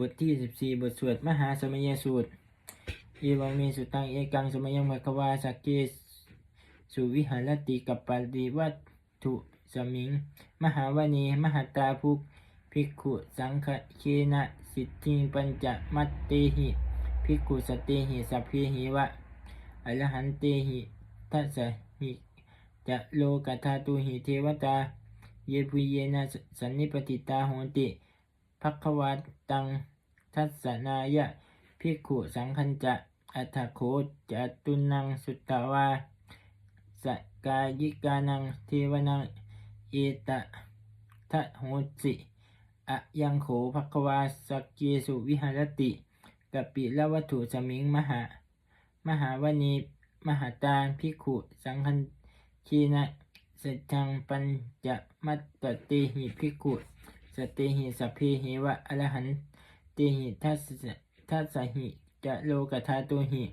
บทที่สิบสี่บทสวดมหาสมัยสูตรอีวังมีสุตังเอกังสมัยังภควาสักเกสุวิหารติกับปริวัตถุสมิง มหาวณีมหาตาภุกภิกขุสังฆเคนะสิทธิปัญจมัตเตหิภิกขุสตเตหิสัพเพหิวะอรหันเตหิทัสหิจะโลกัทาตุหิเทวตา เยปุเยนะสันนิปติตาโหติภักวาตัง ทัสนายะภิกขุสังคัญจะอัฏฐโคจตุนังสุตตวาสกายิกานังเทวนังเอตทะโหสิอะยังโขภักวาสักเกสุวิหารติกปิละวัตถุสมิงมหามหาวณีมหาตาภิกขุสังคัญชีนะสัจจังปัญจมัตตเตหิภิกขุสตเตหิสัพเพหิวะอรหันเตหิทัสทัสสหิจะโลกธาตุหิ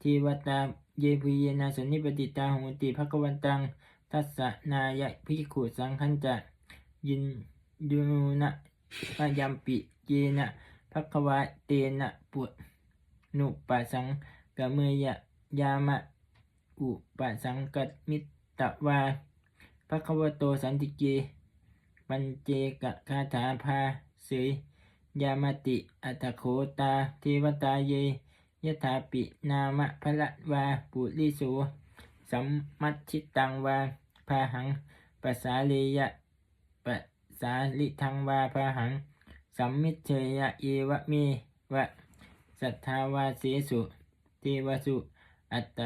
ทีวตาเยปุเยนะสนิปติตาโหติภควันตัง ทัสสะนายะภิขุสังคัญจะยินยูนะมะยัมปิเยนะภควะเตนะปุนุปัสสังกะเมยะยามะอุปัสสังกัตมิตตวาภควโตสันติเกปัญเจกะคาถาภาเสย ยามติอัตโคตาเทวตาเยยถาปินามะพระวาปุริโสสัมมัชชิตังวาพาหังปสาเลยะปสาลิทังวาพาหัง สัมมิเชยะเอวะเมวะสัทธาวาเสสุเทวสุอัตต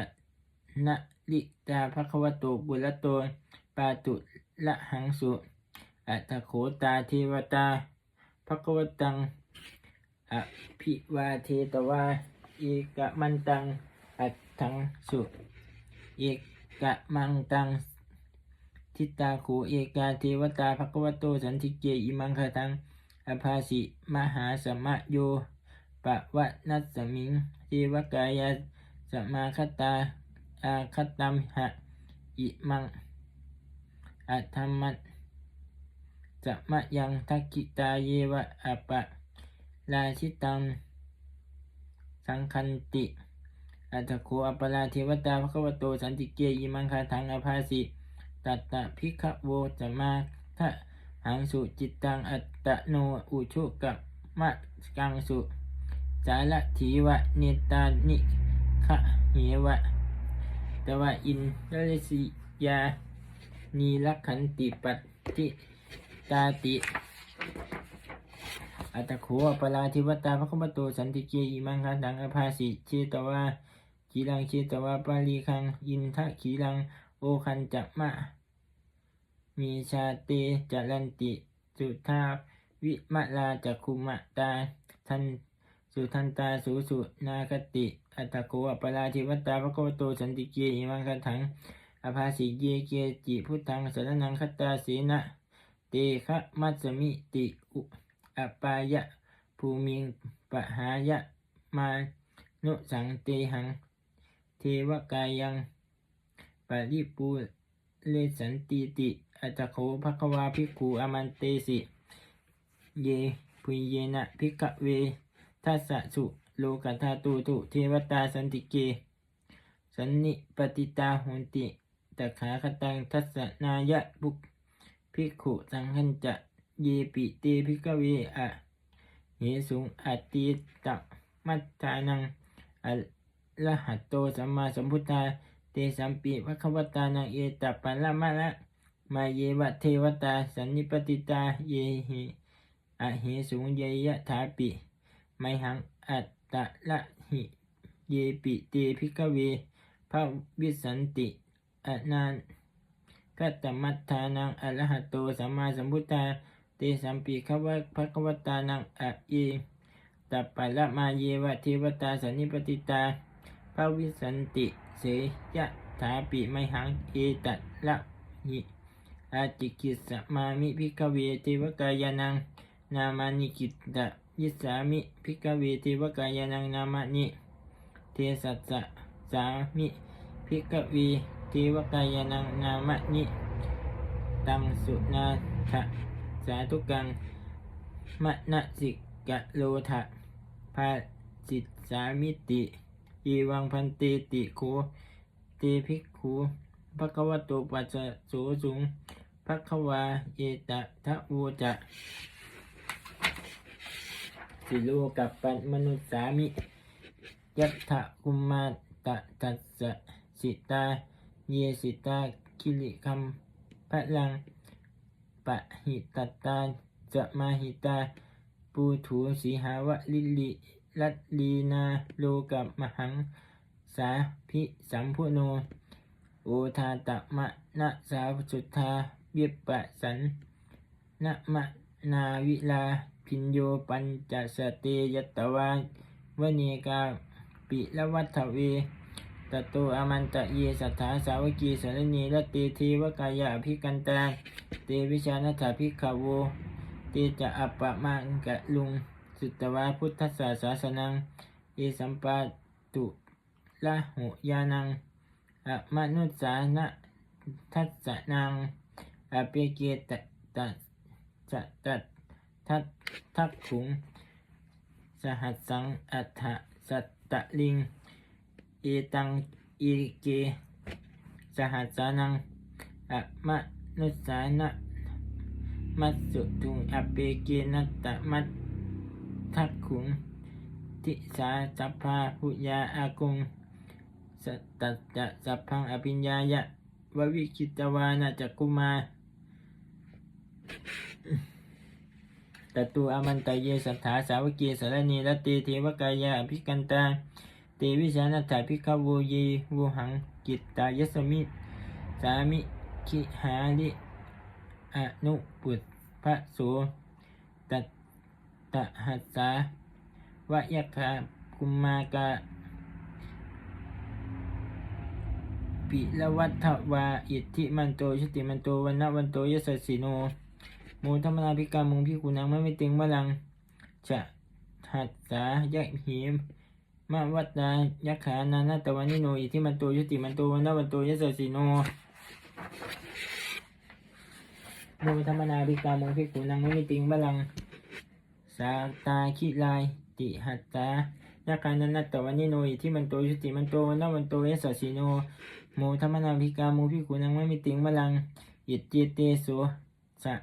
นะลิตาภควโตบุรโตปาตุละหังสุอัตโขตาเทวตา ภควตังอภิวาเทตวาเอกมันตังอัตถังสุเอกมังตังทิตาโขเอกาเทวตาภควโตสันติเกอิมังคตังอภาสิมหาสมะโยปะวะนัสสมิงเทวกายาสมาคตาอาคตัมหะอิมังอัตถมัตะมะยังทักกิตาเยวะอะปะราชิตังสังคันติอัตโคอัปปราเทวตาภควโตสันติเกยิมังคาทังอภาสิตัตตะพิกโวจะมาทะหังสุจิตตังอัตตโนอุชุกับมะกังสุสารถีวะเนตานิคะเหวะตวะอินทรสิยานีลักขันติปัตติ ตาติ อัตตะโขอปราธิวตาพระคุมโตสันติเกอิมังคันตังอภาสิเชตวาขีรังเชตวาปาลีคังอินทะขีรังโอคันจะมะ มีชาเตจรันติสุทาวิมะลาจักคุมะตาทันสุทันตาสุสุนาคติ อัตโขอปราธิวตาพระคุมโตสันติเกอิมังคันถัง อภาสิเยเกจิพุทธังสรนังคตาเสนะ เตฆะมัสมิติอุอปายะภูมิงปะหายะมานุสังเตหัง เทวกายังปริปูเลสันติติอัตตโขภควาภิกขุอมันเตสิ เยพุยเยนะภิกขเวทัสสะสุโลกัทาตุตุเทวตาสันติเก สันนิปติตาหุนติตขาคตังทัสสนายะบุก ภิกขุสังฆันจะเยปิเตภิกเวอะเหสุงอติตมัตตานังอระหัตโตสัมมาสัมพุทธาเตสัมปิภควตานังเอตปัลละมะละมาเยวะเทวตาสันนิปติตาเยหิอะเหสุงเยยะถาปิไมหังอัตตะละหิเยปิเตภิกเวพระวิสันติอนาน กัตตมัตถานังอระหะโตสัมมาสัมพุทธาเตสัมปีขวะภควตานังอะเยตัปปะละมาเยวะเทวตาสันนิปติตาภาวิสันติเสยะถาปิไมหังเอตัตละหิอาจิกิสมามิพิกเวเทวกายานัง นามานิกิตตะยิสามิพิกเวเทวกายานังนามานิเทสัสสะสามิพิกเวเทวกายานังนามะนิตังสุนาทะสาธุกังมะนะสิกะโลทะภาจิตสามิติอีวังพันติติโคติภิกขุภะควะโตปัสสะโสสุงภะควาเอตะทะโวจะสิโลกับปันมนุษสามิยัตถะกุมมาตะตัสสะสิตา เยสิตาคิริคัมพะลังปะหิตตาจะมาหิตา ปูถูสีหาวะลิลิลัตลีนาโลกับมหัง สาพิสัมพุโน โอทาตะมะนะสาสุทธาเวียปะสันนะมะนาวิลาพินโยปัญจสเตยตวาวเนกาปิละวัฏเว ตโตอมันตะเยสัทธาสาวกีสารณีรตเตเทวกายะภิกันตาเตวิชานัถาภิกขโวเตจะอัปปะมังกะลุง สุตวาพุทธศาสาสนังเอสัมปาตุละหุยานังอมนุสสานะทัสสนังอเปเกตะตะจะตัดทัดทักขุง สหัสสังอัฏฐสัตตะลิง เอตังอีเกสหัสานังอะมะนุสานะมัสสุตุงอเปเกนัตตะมัตทักขุงทิสาจัพพาพุยาอากุงสตตะจะสัพพังอภิญญายะววิคิตวานาจักกุมาตตุอามันตะเยสัทธาสาวกีสารณีรตติเทวกายาอภิกันตา เตวิชานัตถาภิกขโวเยวูหังกิตตายสมิสามิคิหาลิอนุปุตพระโสตัตะหัสสาวะยะคาคุมมากาปิละวัฏวาอิทธิมันโตชติมันโตวันนวันโตยสสสิโนโมธรรมนาภิกามุงพิกุนังไม่ไม่ติงวลังจะหัดสายะหิม มาวัตตายักขานานาตะวันนิโน อิทิมันโตยุติมันโตวันนวันโตยสสสิโนโมธรรมนาภิกามงพิกุนังไม่ม่ติงวลัง สาตาคิลายติหัตตายักขานานาตะวันนิโน อิทิมันโตยุติมันโตวันนวันโตยสสสิโนโมธรรมนาภิกามงพิกุนังไม่ม่ติงวลัง อิจจิเตโสสะ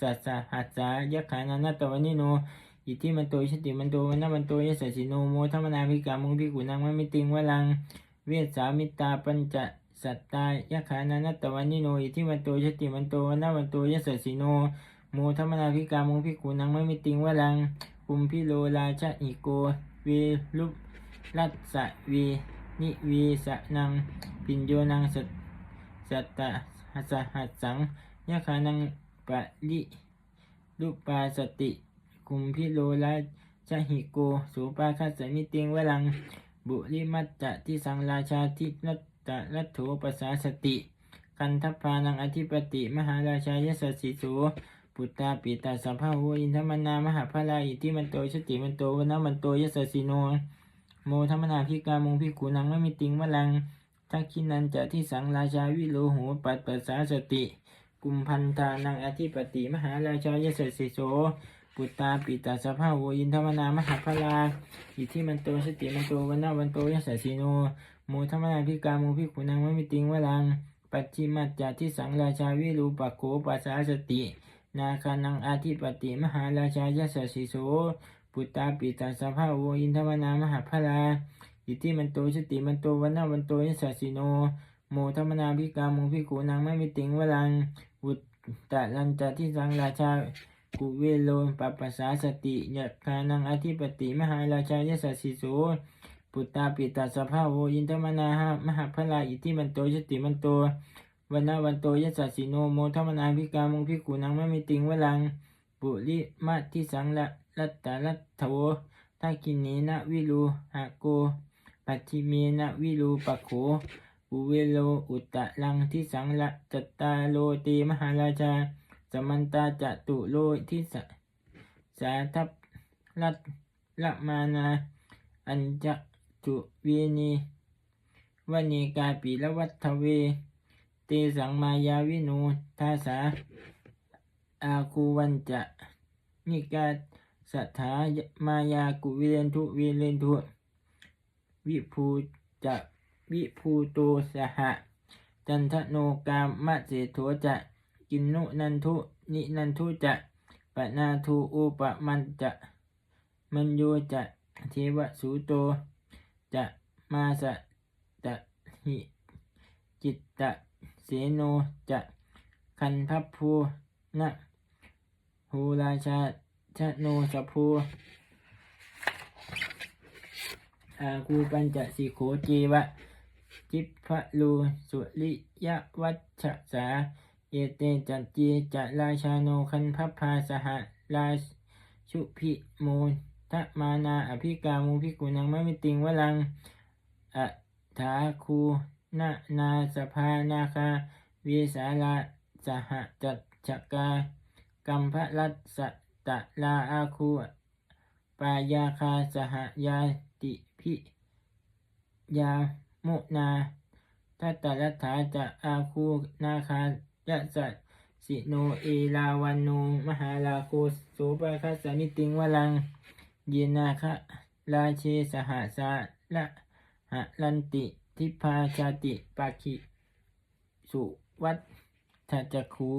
สัสะหัสสะยักขานานาตวันนิโน อิทิมันโตชติมันโตวันนามันโตยสัสิโนโมธรรมนาภิกามุงพิกุนังมะมิติงวลัง เวสสามิตาปัญจสัตตายักขานานาตวันนิโนอิทิมันโตชติมันโตวันนามันโตยสัสิโนโมธรรมนาภิกามุงพิกุนังมะมิติงวลังคุมพิโลราชอิโกเวลุรัสสะเวนิเวสนังปิญโยนังสัตสัตตะหัสหัสสังยักขานังปะลิลุปาสติ คุมพิโลละชหิโกสุปาคัสสมิติงวลัง บุริมัตจะที่สังราชาทิรัตตะรัตโถปสาสติ กันทัพพานังอธิปติมหาราชายสสิโสปุตตาปิตาสัพพะโหอินทมนามหาพลาอิติมันโตชติมันโตวนามันโตยสสสิโนโมธรรมนาพิกามุงพิกูนังไม่มีติงวลังทักขินันจะที่สังราชาวิโลโหปัตปสาสติ กุมพันธานังอธิปติมหาราชายสสิโส ปุตตาปิตาสภาโวอินทวนามหาพลาอิทิมันโตสติมันโตวันนาวันโตยสสิโนโมธรรมนาพิกาโมพิขุนังมะมิติงวลัง ปัจจิมัจจาที่สังราชาวิรูปโขปัสสาสติ นาคานังอธิปติมหาราชายสสิโสปุตตาปิตาสภาโวอินทวนามหาพลาอิทิมันโตสติมันโตวันนาวันโตยสสิโนโมธรรมนาพิกาโมพิขุนังไมะมิติงวลังวุตตะลันจาที่สังราชา กุเวโลปัปปสาสติยะคานังอธิปติมหาราชายสสิโสปุตตาปิตาสภาโวอินทมนาหามหาพลาอิทิมันโตชติมันโตวันนาวันโตยสสิโนโมธรรมนาพิกามุงพิกุนังไม่มีติงวลังปุริมาทิสังละรัตตาลัตโถทากินีนะวิรูหะโกปัจฉิเมนะวิรูปะโขอุเวโลอุตตะลังที่สังละจัตตาโลเตมหาราชา สมันตาจะตุโลที่สสาทัพรัตละมานา อัญจะจุเวนีวเนกาปีละวัฏเว เตสังมายาวินูทาสาอาคูวันจะนิกาสัทธามายากุวิเรนทุวิเรนทุวิภูจะวิภูโตสหจันทโนกามะเจโถจะ กินนุนันทุนินันทุจะปนาทูอุปมันจะมันโยจะเทวสุโตจะมาสะตะหิจิตตะเสโนจะคันทัพภูนะหูราชาชะโนสะภูอาคูปัญจสิโขจีวะจิพะลูสุริยวัชสา เอเตจันจีจะราชาโนคันพัพพาสหราชุพิมูลทะมานาอภิกามูพิกุนังมะมิติงวลังอะถาคูนานาสภานาคาวิสาลาสหจัตชกากัมพะรัตสตะลาอาคูปายาคาสหยาติพิยามุนาทัตตรัฐาจะอาคูนาคา ยะสัตสิโนเอลาวันโนมหาลาโคโสปะคัสสนิติงวลังเยนาคะราเชสหาสาละหะลันติทิพาชาติปาคิสุวัตถจักขู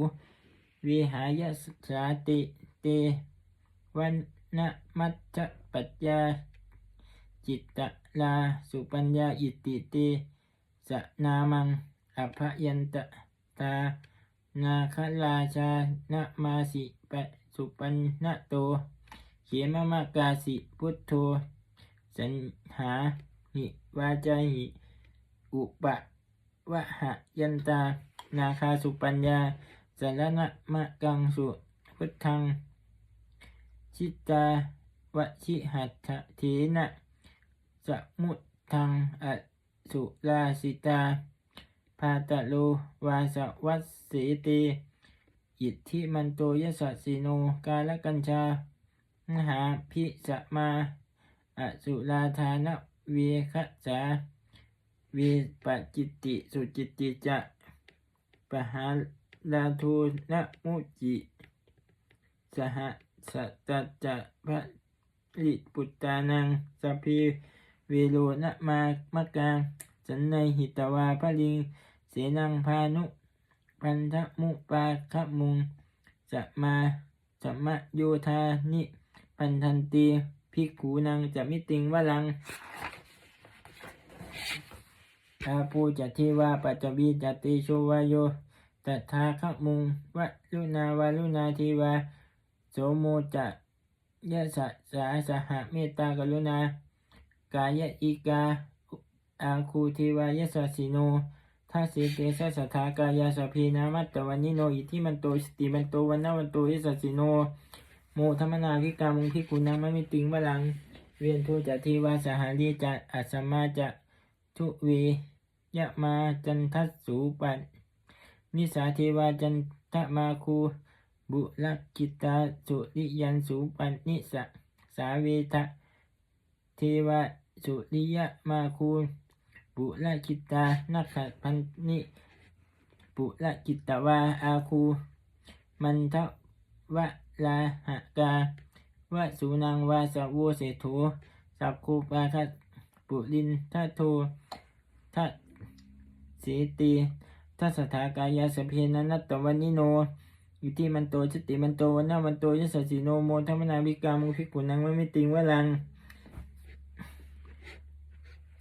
วิหายสาติเตวันนะมัจจปัจญาจิตตะลาสุปัญญาอิติเตสนามังอภยันตตา นาคราชานมาสิปสุปันนโต เขมมะกาสิพุทโธ สัญหาหิวาจาหิอุปะวะหะยันตา นาคาสุปัญญาสารณะมะกังสุพุทธัง ชิตาวชิหัตถะเทนะสมุทังอสุราสิตา พาตะโลวาสวัสสเตอิทธิมันโตยสสสิโนกาลกัญชามหาพิสมาอสุราธานเวคสาเวปจิตติสุจิตติจะปหาลาทูนะมุจิสหสัตตจะพระลิปุตตานังสพีเวโรนะมามะกาสันในหิตวาพระลิง เสนังพานุ พันธมุปาคมุงจะมาจะมะโยธานิพันธันตีภิกขูนังจะมิติงวลังอาปูจะเทวาปัจจบีจติโชวายโยตัทาคมุงวะลุนาวาลุนาเทวาโสโมจะยะสะสาสหเมตตากรุณา กายะอิกาอาคูเทวายะสสิโน ทัสสิเตสะสทากายาสพีนามัตตวันนิโนอิทิมันโตสติมันโตวันนาวันโตยะสสิโน โมธรรมนาวิกามุงพิกุนังมะมิติงวลัง เวียนทุจะทีวาสหารีจะอัสมาจะทุเวยะมาจันทัสสูปันนิสาเทวาจันทมาคูบุรกิตาสุริยันสูปันนิสะสาเวทะเทวาสุริยะมาคู บุรกิตานักขพันนิปุรกิตวาอาคูมันทวะลาหะกาวะสุนังวาสะโวเสโถสัพคูปาคัปุลินทัโททัสีตีทัสถากายาสเพนันัตตวันนิโนอิทิมันโตชติมันโตวันนามันโตยสสสิโนโมธรรมนาวิกามุพิกุนังวะมิติงวะลัง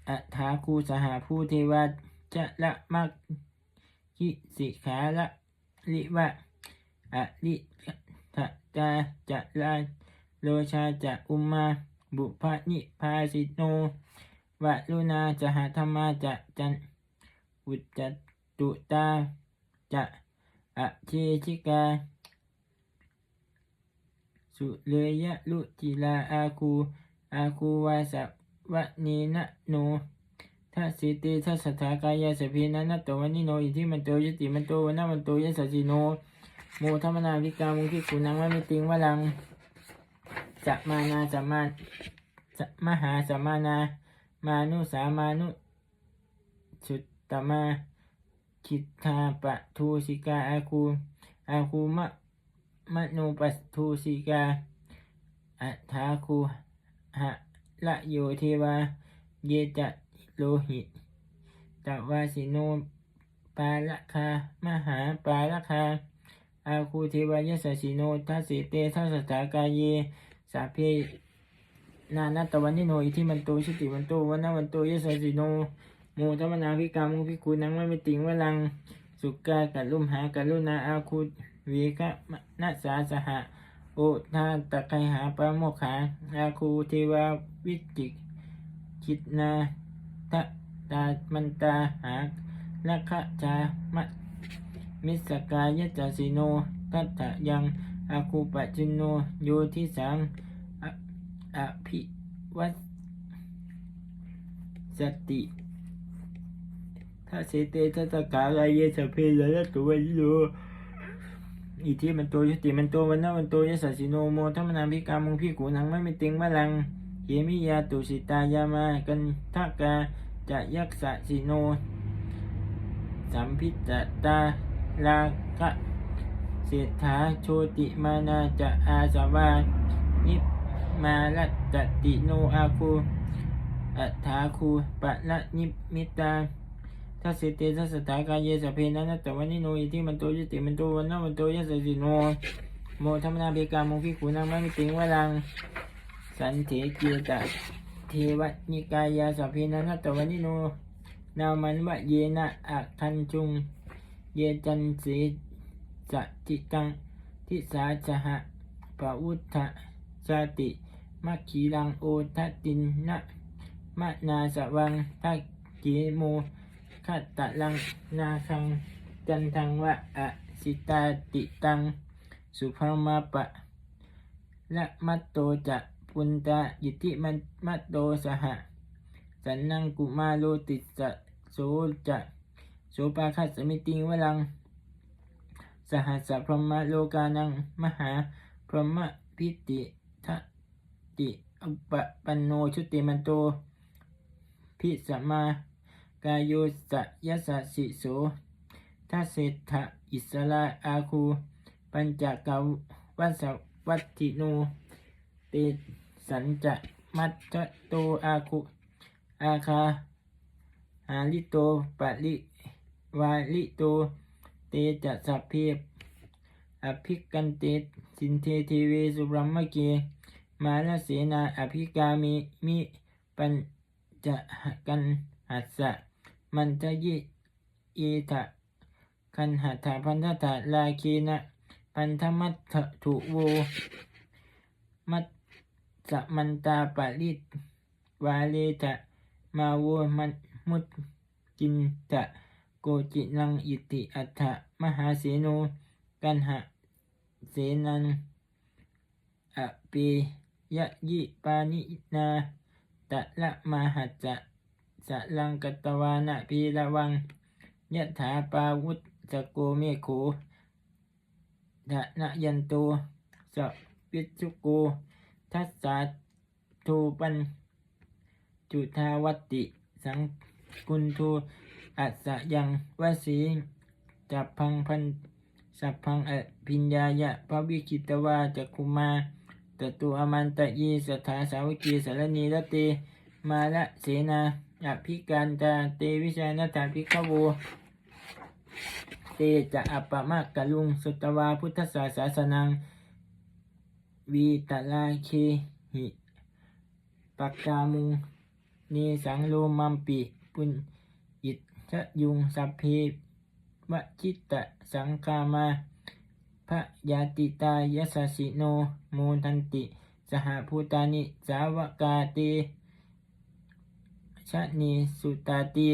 อัฐาคูสหาผู้เทวาจะละมักคิสิขาละลิวะอะลิทะจาจะลาโลชาจะอุมมาบุพนิพาสิโนวะลุนาจะหาธรรมาจะจันอุจจตุตาจะอะเชชิกา สุเลยะลุจิลาอาคูอาคูวาส วะเนนะโนทัสสิเตทัสสถากายาสพีนันตวันนิโนอิทิมันโตยติมันโตวันนามันโตยสัสสิโนโมธรรมนาวิกามุขิกุนังวะมิติงวะลังจะมานาจะมาจะมหาสมานามานุสามานุสุตตมาคิทธาปะทูสิกาอาคูอาคูมะมะโนปัทูสิกาอัฏฐาคูหะ ละโยเทวา เยจะโลหิตตวาสิโนปาละคามหาปาละคาอาคูเทวายสสิโนทัสสิเตทัสสตากายเยสาเพนานาตวันนิโนอิทิมันโตชุติมันโตวันนวันโตยสสิโนโมทมนาพิกามุพิคูนังไม่ติงวลัง สุกากัลุมหากัลุนาอาคุวีกะนัสสาสหะโอทาตะไคหาปะโมขาอาคูเทวา วิจิกิตนาทะตามันตาหาลักขะจามะมิสกายจสิโนทัตถะยังอาคูปะจินโนโยทิสังอภิวัสสติถ้าเสเตทัตกาลายเยสพเพลละตัววิโยอิทิมันโตยุติมันโตวันนะวันโตยสัสสิโนโมทัมนาพิกามุงพิกูนังไม่มีติงมะลัง เยมิยาตุสิตายามากันทักกาจะยักษะสิโน สัมพิจตาลากะเศรษฐาโชติมานาจะอาสวานิมาลัตติโนอาคูอัฏฐาคูปะละนิมิตาถ้าเสเตทัสสตากายเยสเพนันแต่วันนี้โนอิที่มันโตยติมันโตวันนั้นมันโตยสสิโนโมธรรมนาเบกามุพิขุนังไม่มีติงวลัง สันเถเกียตะเทวนิกายาสพเพนันตวันิโน นามันวะเยนะอะคันจุง เยจันสีจะทิตัง ทิสาจหะปะอุทธะชาติมัคคีรังโอทัตินนะมะนาสวังทักกีโมขัตตะลังนาคัง จันทังวะอะสิตาติตัง สุภมาปะ และมัตโตจะ ปุนตะยิติมันมัตโตสหะ สันนังกุมาโลติจะโสจะโสปาคัสมิติงวลัง สหัสสะพรหมโลกานัง มหาพรหมพิติทติอปปันโนชุติมันโต พิสมากายโยสะยสสิโสทัสเศธะอิสระอาคู ปัญจกาวัสวัตติโนเต สันจะมัจจโตอาคุอาคาหาลิโตปะลิวาลิโตเตจะสัพเพอภิกันเตสินเทเทเวสุบรัมมะเก มาลเสนาอภิกามิมิปัญจะกันหัสสะมันจะยิอีทะคันหัตถาพันธะลาคีนะ พันธมัตถถุโวมัต สมันตาปะริตวาเลทะมาโวมันมุตจินตะโกจินังอิติอัฏฐมหาเสโนกันหะเสนันอเปยะยิปานินาตะละมาหัจจะสะลังกตวานะพีระวังยะถาปาวุตสโกเมโขทะนะยันโตสะปิจุโก ทัสสาโทปันจุทาวติ สังกุณโทอัสยังวสีจับพังพันสัพพังอภิญญายะพระวิคิตวาจักคุมาตตุอมันตะยีสถาสาวกีสารณีรตเตมาละเสนาอภิการตาเตวิชานาถาภิกขโวเตจะอัปปมะกะลุงสุตวาพุทธศาสาสนัง วีตลาเคหิปักกามุงเนสังโลมัมปิปุญอิชะยุงสัพเพวจิตตะสังกามาพระยาติตายสสสิโนโมทันติ สหภูตานิสาวกาเตชะนีสุตาติ